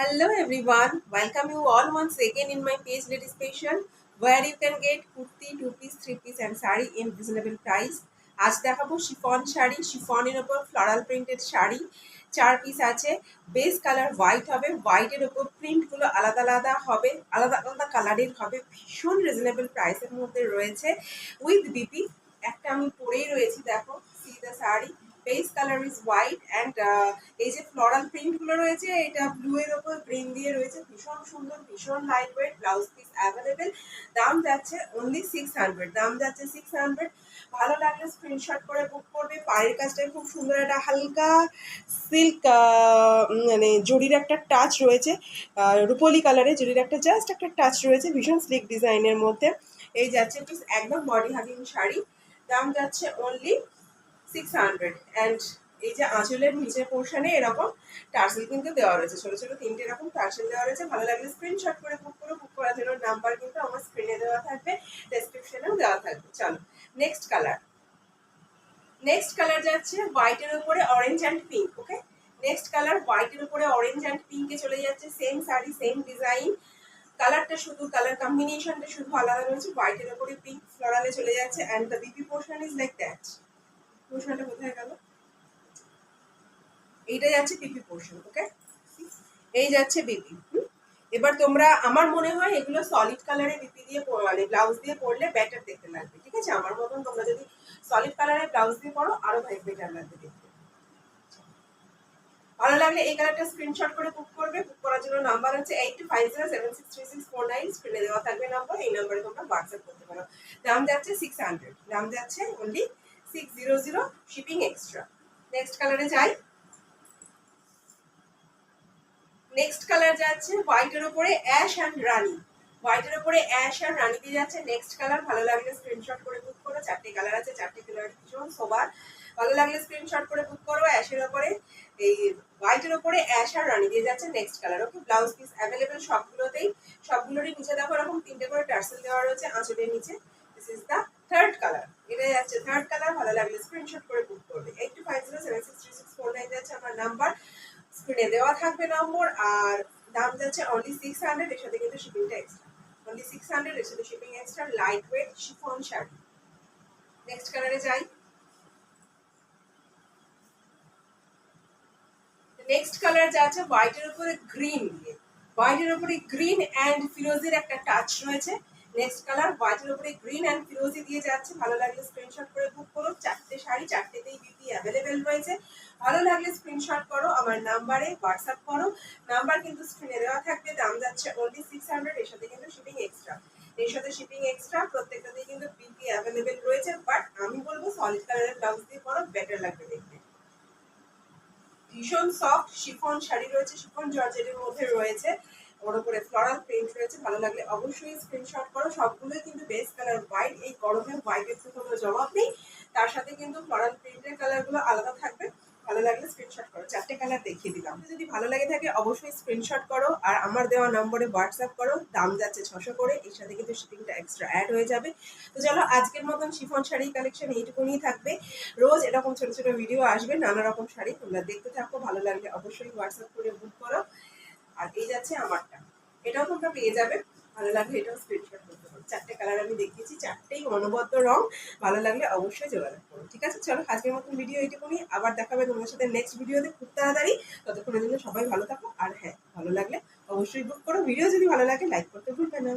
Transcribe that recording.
Hello everyone, welcome you all once again in my page Ladies Fashion where you can get kurti, two piece, three piece and sari in reasonable price. আজ দেখাবো chiffon sari. শিফনের ওপর floral printed sari. চার piece আছে। Base colour white হবে। হোয়াইটের ওপর প্রিন্টগুলো আলাদা আলাদা হবে। আলাদা আলাদা কালারের হবে। ভীষণ রিজনেবল প্রাইসের মধ্যে রয়েছে। উইথ বিপি একটা আমি পরেই রয়েছি দেখো see the sari. Base colour is white and এই যে ফ্লোরাল প্রিন্টগুলো রয়েছে, এটা ব্লু এর ওপর গ্রিন দিয়ে রয়েছে, ভীষণ সুন্দর, ভীষণ light weight blouse piece available দাম যাচ্ছে অনলি সিক্স হান্ড্রেড দাম যাচ্ছে সিক্স হান্ড্রেড ভালো লাগলে স্ক্রিনশট করে বুক করবে। পাড়ের কাজটায় খুব সুন্দর, একটা হালকা সিল্ক মানে জরির একটা টাচ রয়েছে রুপোলি কালারে জরির একটা জাস্ট একটা টাচ রয়েছে, ভীষণ স্লিক ডিজাইনের মধ্যে। এই যাচ্ছে একদম বডি হাগিং শাড়ি। দাম যাচ্ছে অনলি সিক্স হান্ড্রেড অ্যান্ড এই যে আঁচলের নিচের পোর্শনে এরকম টার্সেল কিন্তু দেওয়া রয়েছে। ছোট ছোট তিনটে এরকম টার্সেল দেওয়া রয়েছে। ভালো লাগলে স্ক্রিনশট করে বুক করে বুক করার জন্য নাম্বার কিন্তু আমার স্ক্রিনে দেওয়া থাকবে। ডেসক্রিপশনেও দেওয়া থাকবে। চলো নেক্সট কালার নেক্সট কালার যাচ্ছে হোয়াইটের উপরে orange and pink okay next colour হোয়াইটের উপরে অরেঞ্জ অ্যান্ড পিঙ্কে চলে যাচ্ছে। সেম শাড়ি সেম ডিজাইন কালারটা শুধু কালার কম্বিনেশনটা শুধু আলাদা রয়েছে। হোয়াইটের উপরে পিঙ্ক ফ্লোরালে চলে যাচ্ছে। And the B P portion is like that পোর্শনটা কোথায় গেল? এইটা যাচ্ছে পিপি পোর্শন ওকে এই যাচ্ছে বিপি এবার তোমরা, আমার মনে হয় এগুলো সলিড কালারে বিপি দিয়ে মানে ব্লাউজ দিয়ে পরলে বেটার দেখতে লাগবে, ঠিক আছে? আমার মতন তোমরা যদি সলিড কালারে ব্লাউজ দিয়ে পরো, আরও ভাই বেটার লাগবে দেখতে। ভালো লাগলে এই কালারটা স্ক্রিনশট করে বুক করবে বুক করার জন্য নাম্বার হচ্ছে eight two five zero seven six three six four nine স্ক্রিনে দেওয়া থাকবে নাম্বার এই নাম্বারে তোমরা হোয়াটসঅ্যাপ করতে পারো। দাম যাচ্ছে সিক্স হান্ড্রেড দাম যাচ্ছে only six zero zero shipping extra next কালারে যাই। নেক্সট কালার যাচ্ছে হোয়াইটের উপরে অ্যাশ অ্যান্ড রানি। হোয়াইটের উপরে অ্যাশ আর রানি দিয়ে যাচ্ছে। নেক্সট কালার ভালো লাগলে স্ক্রিনশট করে বুক করো। চারটে কালার আছে, চারটে কালার ভীষণ সবার ভালো লাগলে স্ক্রিনশট করে বুক করো অ্যাশের উপরে। এই হোয়াইটের উপরে অ্যাশ আর রানি দিয়ে যাচ্ছে next colour okay blouse piece available সবগুলোতেই। সবগুলোরই নিচে দেখো, এরকম তিনটে করে টার্সেল দেওয়া রয়েছে আঁচলের নিচে। This is the third colour এটাই যাচ্ছে থার্ড কালার ভালো লাগলে স্ক্রিনশট করে বুক করবে। Eight two five zero seven six three six four nine যাচ্ছে আমার নাম্বার স্ক্রিনে দেওয়া থাকবে নম্বর আর দাম যাচ্ছে অনলি সিক্স হান্ড্রেড এর সাথে কিন্তু শিপিংটা এক্সট্রা অনলি সিক্স হান্ড্রেড এর সাথে shipping extra light weight chiffon sari next কালারে যাই। নেক্সট কালার যাচ্ছে হোয়াইটের উপরে গ্রিন দিয়ে। হোয়াইটের উপরে গ্রিন অ্যান্ড ফিরোজের একটা টাচ রয়েছে। নেক্সট কালার হোয়াইটের উপরে গ্রিন অ্যান্ড ফিরোজি দিয়ে যাচ্ছে। ভালো লাগলে স্ক্রিনশট করে বুক করো। চারটে শাড়ি, চারটেতেই বিপি অ্যাভেলেবেল রয়েছে। ভালো লাগলে স্ক্রিনশট করো, আমার নাম্বারে হোয়াটসঅ্যাপ করো। নাম্বার কিন্তু স্ক্রিনে দেওয়া থাকবে। দাম যাচ্ছে অনলি সিক্স হান্ড্রেড এর সাথে কিন্তু শিপিং এক্সট্রা এর সাথে শিপিং এক্সট্রা প্রত্যেকটাতেই কিন্তু বিপি অ্যাভেলেবেল রয়েছে। বাট আমি বলব সলিড কালারের ব্লাউজ দিয়ে পরো বেটার লাগবে দেখতে। ভীষণ সফট শিফন শাড়ি রয়েছে শিফন জর্জেটের মধ্যে রয়েছে। ওর উপরে ফ্লোরাল প্রিন্ট রয়েছে, ভালো লাগলে অবশ্যই স্ক্রিনশট করো। সবগুলোই কিন্তু বেস কালার হোয়াইট এই গরমে হোয়াইটের তো কোনো জবাব নেই। তার সাথে কিন্তু ফ্লোরাল প্রিন্টের কালারগুলো আলাদা থাকবে। ভালো লাগলে স্ক্রিনশট করো। চারটে কালার দেখিয়ে দিলাম। যদি ভালো লাগে থাকে, অবশ্যই স্ক্রিনশট করো। আর আমার দেওয়া নম্বরে হোয়াটসঅ্যাপ করো। দাম যাচ্ছে ছশো করে। এর সাথে কিন্তু শিপিংটা এক্সট্রা অ্যাড হয়ে যাবে। তো চলো, আজকের মতন শিফন শাড়ি কালেকশন এইটুকুনি থাকবে। রোজ এরকম ছোট ছোট ভিডিও আসবে। নানা রকম শাড়ি তোমরা দেখতে থাকো। ভালো লাগলে অবশ্যই হোয়াটসঅ্যাপ করে বুক করো। আর এই যাচ্ছে আমারটা। এটাও তোমরা পেয়ে যাবে। ভালো লাগলে এটাও স্ক্রিনশট করতে পারো। চারটে কালার আমি দেখিয়েছি, চারটেই অনবদ্য রং। ভালো লাগলে অবশ্যই যোগাযোগ করো, ঠিক আছে? চলো, আজকের মতন ভিডিও এইটুকুনি। আবার দেখাবে তোমার সাথে নেক্সট ভিডিওতে খুব তাড়াতাড়ি। ততক্ষণের জন্য সবাই ভালো থাকো। আর হ্যাঁ ভালো লাগলে অবশ্যই বুক করো। ভিডিও যদি ভালো লাগে লাইক করতে ভুলবে না।